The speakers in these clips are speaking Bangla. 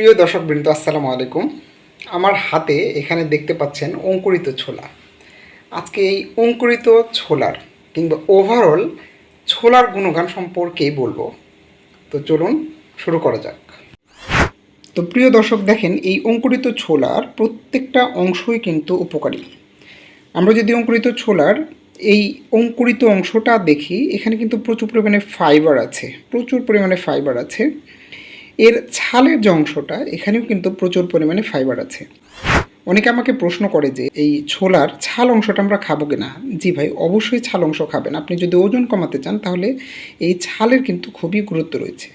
প্রিয় দর্শক দর্শকবৃন্দ আসসালামু আলাইকুম। আমার হাতে এখানে দেখতে পাচ্ছেন অঙ্কুরিত ছোলা। আজকে এই অঙ্কুরিত ছোলার কিংবা ওভারঅল ছোলার গুণগান সম্পর্কেই বলব। তো চলুন শুরু করা যাক। তো প্রিয় দর্শক, দেখেন, এই অঙ্কুরিত ছোলার প্রত্যেকটা অংশই কিন্তু উপকারী। আমরা যদি অঙ্কুরিত ছোলার এই অঙ্কুরিত অংশটা দেখি, এখানে কিন্তু প্রচুর পরিমাণে ফাইবার আছে, প্রচুর পরিমাণে ফাইবার আছে। এর ছালের যে অংশটা, এখানেও কিন্তু প্রচুর পরিমাণে ফাইবার আছে। অনেকে আমাকে প্রশ্ন করে যে, এই ছোলার ছাল অংশটা আমরা খাব কিনা? জি ভাই, অবশ্যই ছাল অংশ খাবেন। আপনি যদি ওজন কমাতে চান, তাহলে এই ছালের কিন্তু খুবই গুরুত্ব রয়েছে।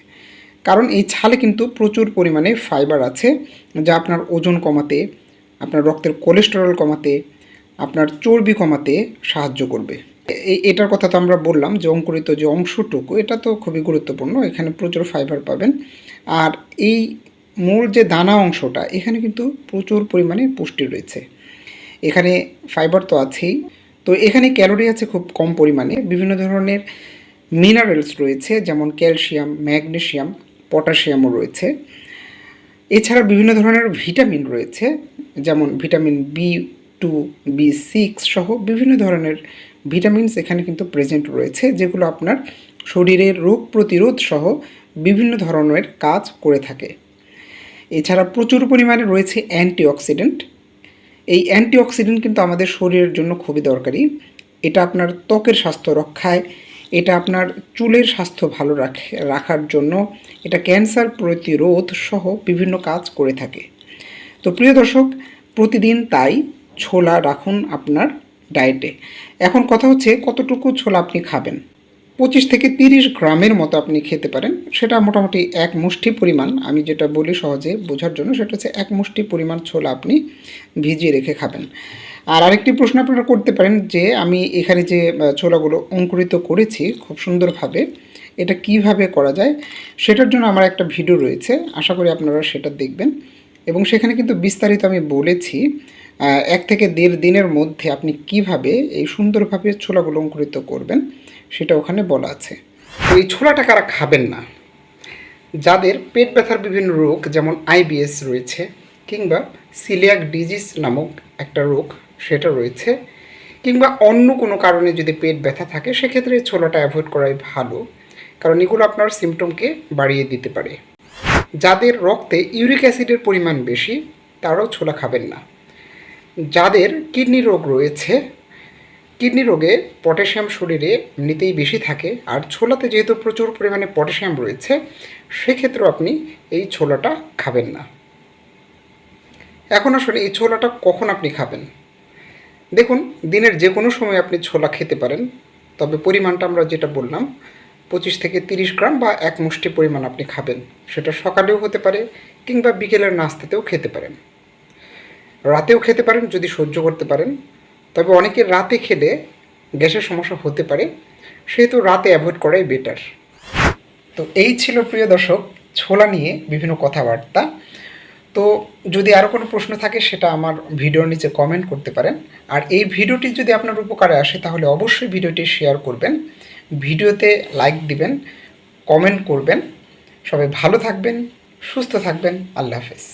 কারণ এই ছালে কিন্তু প্রচুর পরিমাণে ফাইবার আছে, যা আপনার ওজন কমাতে, আপনার রক্তের কোলেস্টেরল কমাতে, আপনার চর্বি কমাতে সাহায্য করবে। এটার কথা তো আমরা বললাম যে অঙ্কুরিত যে অংশটুকু, এটা তো খুবই গুরুত্বপূর্ণ। এখানে প্রচুর ফাইবার পাবেন। আর এই মূল যে দানা অংশটা, এখানে কিন্তু প্রচুর পরিমাণে পুষ্টি রয়েছে। এখানে ফাইবার তো আছেই। তো এখানে ক্যালোরি আছে খুব কম পরিমাণে। বিভিন্ন ধরনের মিনারেলস রয়েছে, যেমন ক্যালসিয়াম ম্যাগনেশিয়াম পটাশিয়ামও রয়েছে। এছাড়া বিভিন্ন ধরনের ভিটামিন রয়েছে, যেমন vitamin B two B six সহ বিভিন্ন ধরনের ভিটামিনস এখানে কিন্তু প্রেজেন্ট রয়েছে, যেগুলো আপনার শরীরের রোগ প্রতিরোধ সহ বিভিন্ন ধরনের কাজ করে থাকে। এছাড়া প্রচুর পরিমাণে রয়েছে অ্যান্টিঅক্সিডেন্ট। এই অ্যান্টিঅক্সিডেন্ট কিন্তু আমাদের শরীরের জন্য খুবই দরকারি। এটা আপনার ত্বকের স্বাস্থ্য রক্ষায়, এটা আপনার চুলের স্বাস্থ্য ভালো রাখে, রাখার জন্য এটা ক্যান্সার প্রতিরোধ সহ বিভিন্ন কাজ করে থাকে। তো প্রিয় দর্শক, প্রতিদিন তাই ছোলা রাখুন আপনার ডায়েটে। এখন কথা হচ্ছে, কতটুকু ছোলা আপনি খাবেন? পঁচিশ থেকে তিরিশ গ্রামের মতো আপনি খেতে পারেন। সেটা মোটামুটি এক মুষ্টি পরিমাণ। আমি যেটা বলি সহজে বোঝার জন্য, সেটা হচ্ছে এক মুষ্টি পরিমাণ ছোলা আপনি ভিজিয়ে রেখে খাবেন। আর আরেকটি প্রশ্ন আপনারা করতে পারেন যে, আমি এখানে যে ছোলাগুলো অঙ্কুরিত করেছি খুব সুন্দরভাবে, এটা কীভাবে করা যায়, সেটার জন্য আমার একটা ভিডিও রয়েছে। আশা করি আপনারা সেটা দেখবেন। এবং সেখানে কিন্তু বিস্তারিত আমি বলেছি এক থেকে দেড় দিনের মধ্যে আপনি কীভাবে এই সুন্দরভাবে ছোলাগুলো অঙ্কুরিত করবেন, সেটা ওখানে বলা আছে। তো এই ছোলাটা কারা খাবেন না? যাদের পেট ব্যথার বিভিন্ন রোগ, যেমন আইবিএস রয়েছে, কিংবা সিলিয়াক ডিজিজ নামক একটা রোগ, সেটা রয়েছে, কিংবা অন্য কোনো কারণে যদি পেট ব্যথা থাকে, সেক্ষেত্রে ছোলাটা অ্যাভয়েড করাই ভালো, কারণ এগুলো আপনার সিমটমকে বাড়িয়ে দিতে পারে। যাদের রক্তে ইউরিক অ্যাসিডের পরিমাণ বেশি, তারাও ছোলা খাবেন না। যাদের কিডনি রোগ রয়েছে, কিডনি রোগে পটাশিয়াম শরীরে এমনিতেই বেশি থাকে, আর ছোলাতে যেহেতু প্রচুর পরিমাণে পটাশিয়াম রয়েছে, সেক্ষেত্রেও আপনি এই ছোলাটা খাবেন না। এখন আসলে এই ছোলাটা কখন আপনি খাবেন? দেখুন, দিনের যে কোনো সময় আপনি ছোলা খেতে পারেন, তবে পরিমাণটা আমরা যেটা বললাম, পঁচিশ থেকে তিরিশ গ্রাম বা এক মুষ্টি পরিমাণ আপনি খাবেন। সেটা সকালেও হতে পারে কিংবা বিকেলের নাস্তাতেও খেতে পারেন। রাতেও খেতে পারেন, যদি সহ্য করতে পারেন। তবে অনেকে রাতে খেলে গ্যাসের সমস্যা হতে পারে, সেহেতু রাতে অ্যাভয়েড করাই বেটার তো এই ছিল প্রিয় দর্শক, ছোলা নিয়ে বিভিন্ন কথাবার্তা। তো যদি আরও কোনো প্রশ্ন থাকে, সেটা আমার ভিডিওর নিচে কমেন্ট করতে পারেন। আর এই ভিডিওটি যদি আপনার উপকারে আসে, তাহলে অবশ্যই ভিডিওটি শেয়ার করবেন। ভিডিওতে লাইক দিবেন কমেন্ট করবেন। সবাই ভালো থাকবেন, সুস্থ থাকবেন, আল্লাহ হাফেজ।